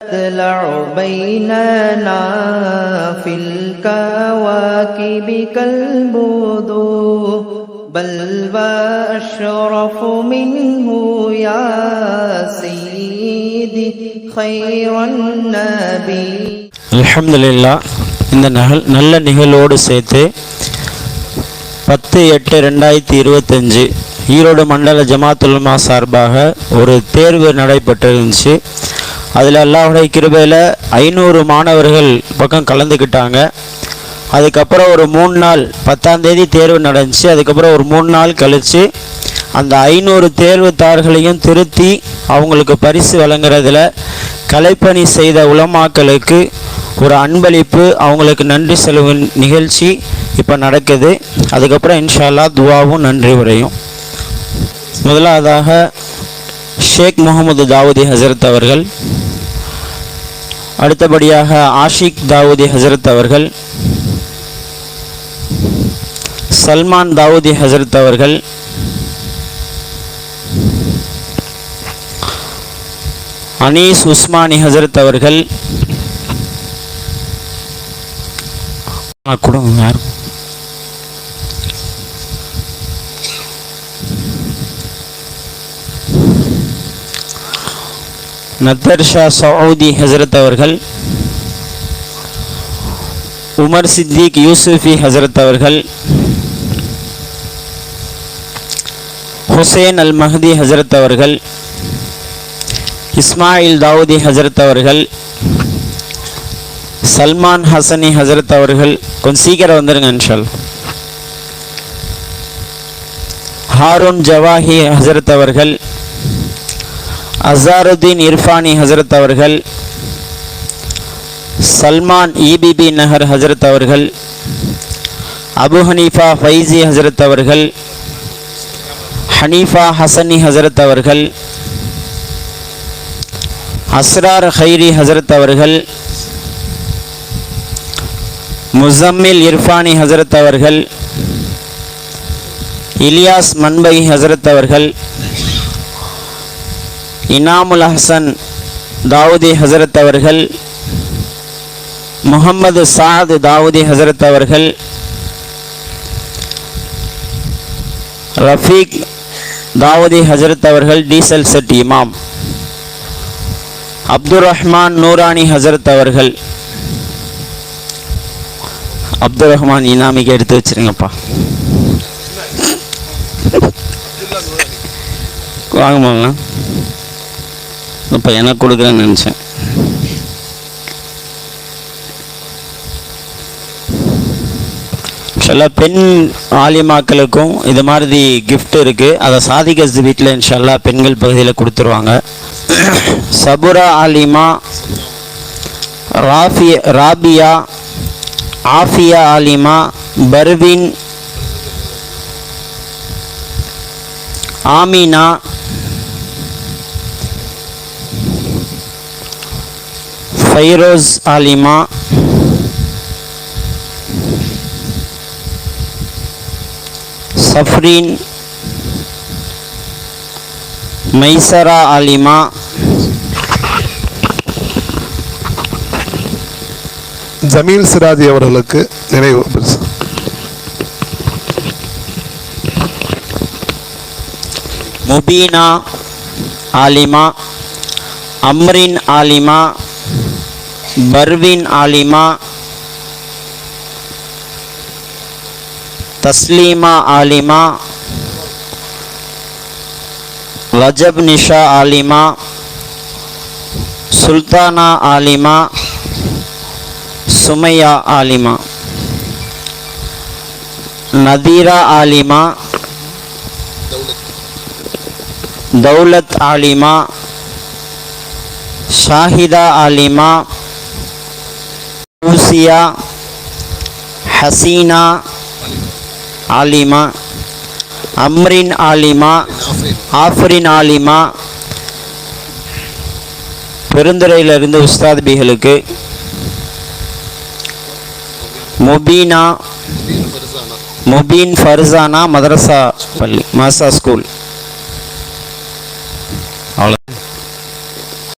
تطلع بيننا في الكواكب كالبدور بل وأشرف منه يا سيدي خير النبي அல்ஹம்துலில்லா இந்த நகல் நல்ல நிகழ்வோடு சேர்த்து பத்து எட்டு ரெண்டாயிரத்தி இருபத்தஞ்சு ஈரோடு மண்டல ஜமாத்துல்மா சார்பாக ஒரு தேர்வு நடைபெற்றிருந்துச்சு அதில் அல்லாஹுடைய கிருபையில் ஐநூறு மாணவர்கள் பக்கம் கலந்துக்கிட்டாங்க. அதுக்கப்புறம் ஒரு மூணு நாள் பத்தாம் தேதி தேர்வு நடந்துச்சு. அதுக்கப்புறம் ஒரு மூணு நாள் கழித்து அந்த ஐநூறு தேர்வுத்தார்களையும் திருத்தி அவங்களுக்கு பரிசு வழங்குறதுல கலைப்பணி செய்த உலமாக்களுக்கு ஒரு அன்பளிப்பு அவங்களுக்கு நன்றி செலவு நிகழ்ச்சி இப்போ நடக்குது. அதுக்கப்புறம் இன்ஷா அல்லாஹ் துவாவும் நன்றி உரையும். முதலாவதாக ஷேக் முகமது தாவூதி ஹசரத் அவர்கள் அடுத்தபடியாக ஆஷிக் தாவூதி ஹசரத் அவர்கள் சல்மான் தாவூதி ஹசரத் அவர்கள் அனீஸ் உஸ்மானி ஹசரத் அவர்கள். கொடுங்க யார்? நத்தர் ஷா சவுதி ஹசரத் அவர்கள் உமர் சித்திக் யூசுஃபி ஹசரத் அவர்கள் ஹுசேன் அல் மஹதி ஹசரத் அவர்கள் இஸ்மாயில் தாவூதி ஹசரத் அவர்கள் சல்மான் ஹசனி ஹசரத் அவர்கள் கொஞ்சம் சீக்கிரம் வந்துருங்க இன்ஷால் ஹாரூன் ஜவாஹி ஹசரத் அவர்கள் அசாருதீன் இர்ஃபானி ஹசரத் அவர்கள் சல்மான் இபிபி நகர் ஹசரத் அவர்கள் அபு ஹனீஃபா ஃபைசி ஹசரத் அவர்கள் ஹனீஃபா ஹசனி ஹசரத் அவர்கள் அஸ்ரார் ஹைரி ஹசரத் அவர்கள் முசம்மில் இர்ஃபானி ஹசரத் அவர்கள் இலியாஸ் மன்பை ஹசரத் அவர்கள் இனாமுல் ஹசன் தாவூதி ஹசரத் அவர்கள் முகமது சாத் தாவூதி ஹசரத் அவர்கள் ரஃபீக் தாவூதி ஹசரத் அவர்கள் டீசல் செட் இமாம் அப்துல் ரஹ்மான் நூரானி ஹசரத் அவர்கள். அப்துல் ரஹ்மான் இனாமிக்கு எடுத்து வச்சிருங்கப்பா. வாங்க இப்போ எனக்கு கொடுக்குறேன்னு நினச்சேன். சில பெண் ஆலிமாக்களுக்கும் இது மாதிரி கிஃப்ட் இருக்குது அதை சாதிகஸ் வீட்டில் இன்ஷல்லா பெண்கள் பகுதியில் கொடுத்துருவாங்க. சபுரா ஆலிமா ராஃபிய ராபியா ஆஃபியா ஆலிமா பர்வின் ஆமீனா ஃபைரோஸ் ஆலிமா சஃப்ரீன் மைசரா ஆலிமா ஜமீல் சிராஜி அவர்களுக்கு நினைவு. பரிசு முபீனா ஆலிமா அம்ரின் ஆலிமா பர்வின் ஆலிமா தஸ்லீமா ஆலிமா வஜப் நிஷா ஆலிமா சுல்தானா ஆலிமா சுமையா ஆலிமா நதீரா ஆலிமா தௌலத் ஆலிமா ஷாஹிதா ஆலிமா மூசியா ஹசீனா ஆலிமா அம்ரின் ஆலிமா ஆஃபரின் ஆலிமா பெருந்துறையிலிருந்து உஸ்தாத் பிகளுக்கு முபீனா முபீன் ஃபர்சானா மதரசா பள்ளி மாசா ஸ்கூல். அவ்வளோ